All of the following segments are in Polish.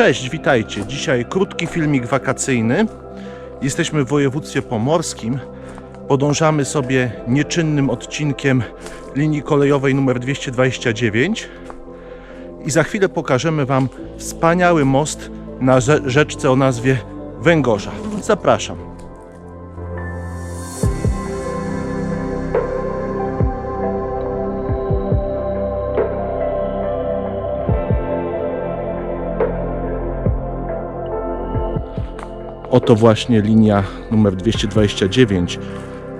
Cześć, witajcie. Dzisiaj krótki filmik wakacyjny. Jesteśmy w województwie pomorskim. Podążamy sobie nieczynnym odcinkiem linii kolejowej numer 229 i za chwilę pokażemy Wam wspaniały most na rze- rzeczce o nazwie Węgorza. Zapraszam. Oto właśnie linia numer 229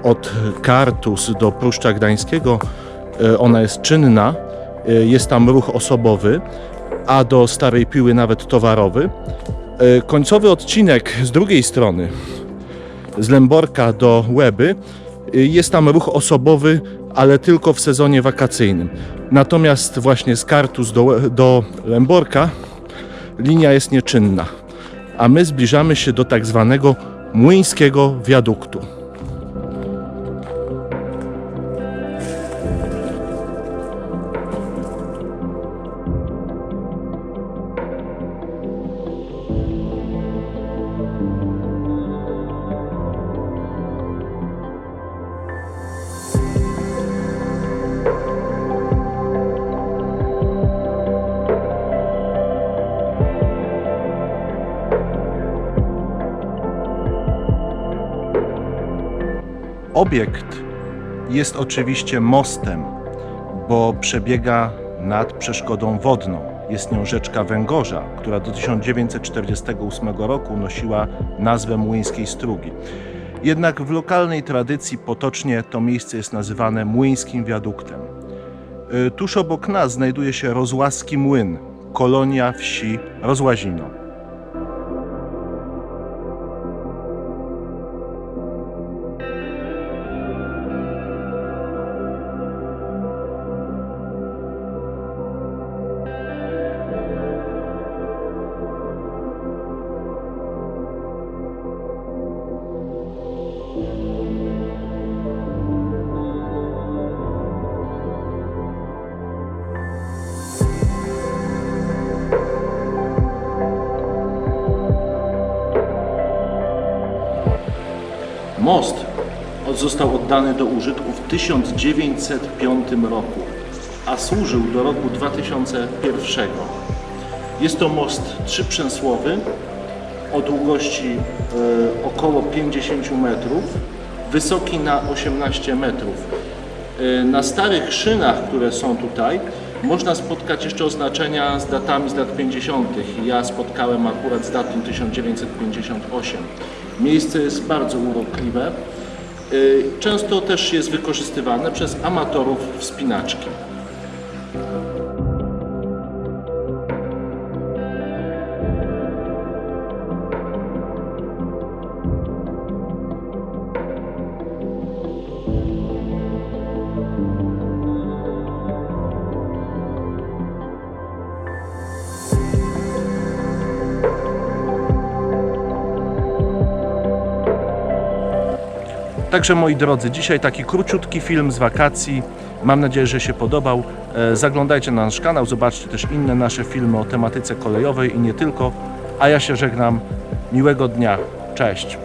od Kartus do Pruszcza Gdańskiego. E, Ona jest czynna, e, jest tam ruch osobowy, a do Starej Piły nawet towarowy. E, Końcowy odcinek z drugiej strony, z Lęborka do Łeby, jest tam ruch osobowy, ale tylko w sezonie wakacyjnym. Natomiast właśnie z Kartus do, do Lęborka linia jest nieczynna a my zbliżamy się do tak zwanego młyńskiego wiaduktu. Obiekt jest oczywiście mostem, bo przebiega nad przeszkodą wodną. Jest nią rzeczka Węgorza, która do 1948 roku nosiła nazwę Młyńskiej Strugi. Jednak w lokalnej tradycji potocznie to miejsce jest nazywane Młyńskim Wiaduktem. Y, Tuż obok nas znajduje się Rozłaski Młyn, kolonia wsi Rozłazino. Most został oddany do użytku w 1905 roku, a służył do roku 2001. Jest to most trzyprzęsłowy o długości e, około 50 metrów, wysoki na 18 metrów. E, Na starych szynach, które są tutaj, można spotkać jeszcze oznaczenia z datami z lat 50. Ja spotkałem akurat z datą 1958. Miejsce jest bardzo urokliwe. Y, Często też jest wykorzystywane przez amatorów wspinaczki. Także moi drodzy, dzisiaj taki króciutki film z wakacji. Mam nadzieję, że się podobał. E, Zaglądajcie na nasz kanał, zobaczcie też inne nasze filmy o tematyce kolejowej i nie tylko. A ja się żegnam. Miłego dnia. Cześć.